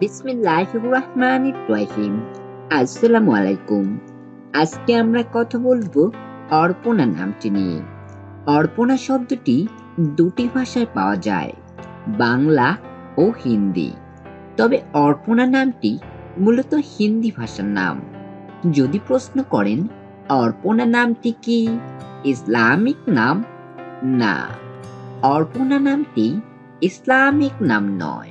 বিসমিল্লাহ রহমান রহিম আসসালামু আলাইকুম আজকে আমরা কথা বলব অর্পণা নামটি নিয়ে। অর্পণা শব্দটি দুটি ভাষায় পাওয়া যায়, বাংলা ও হিন্দি। তবে অর্পণা নামটি মূলত হিন্দি ভাষার নাম। যদি প্রশ্ন করেন, অর্পণা নামটি কি, ইসলামিক নাম? না। অর্পণা নামটি ইসলামিক নাম নয়।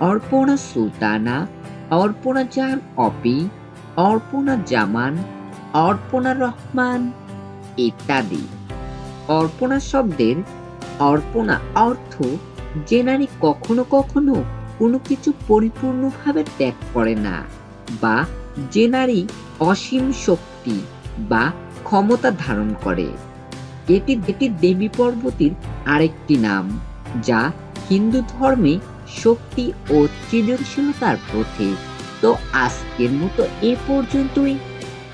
অর্পণা সুলতানা, অর্পণা জান অপি, অর্পণা জামান, অর্পণা রহমান ইত্যাদি। অর্পণা শব্দের অর্পণা অর্থ যে নারী কখনো কখনো কোনো কিছু পরিপূর্ণভাবে ত্যাগ করে না বা যে নারী অসীম শক্তি বা ক্ষমতা ধারণ করে। এটি এটি দেবী পর্বতীর আরেকটি নাম, যা হিন্দু ধর্মে শক্তি ও সৃজনশীলতার প্রতীক তো আজকের মতো এ পর্যন্তই।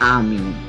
আমি